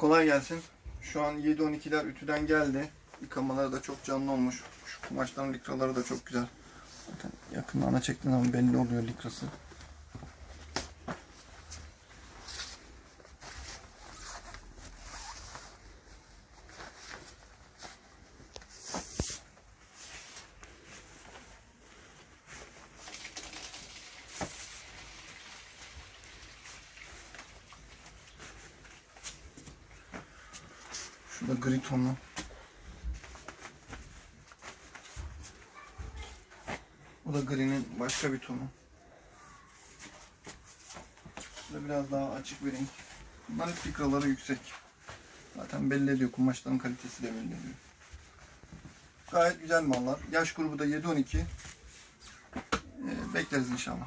Kolay gelsin. Şu an 7-12'ler ütüden geldi. Yıkamaları da çok canlı olmuş. Şu kumaşların likraları da çok güzel. Zaten yakınlarına çektiğin zaman belli oluyor likrası. Şurada gri tonlu. Bu da gri'nin başka bir tonu. Bu da biraz daha açık bir renk. Bunların fikraları yüksek. Zaten belli ediyor. Kumaşların kalitesi de belli ediyor. Gayet güzel mallar. Yaş grubu da 7-12. Ee, bekleriz inşallah.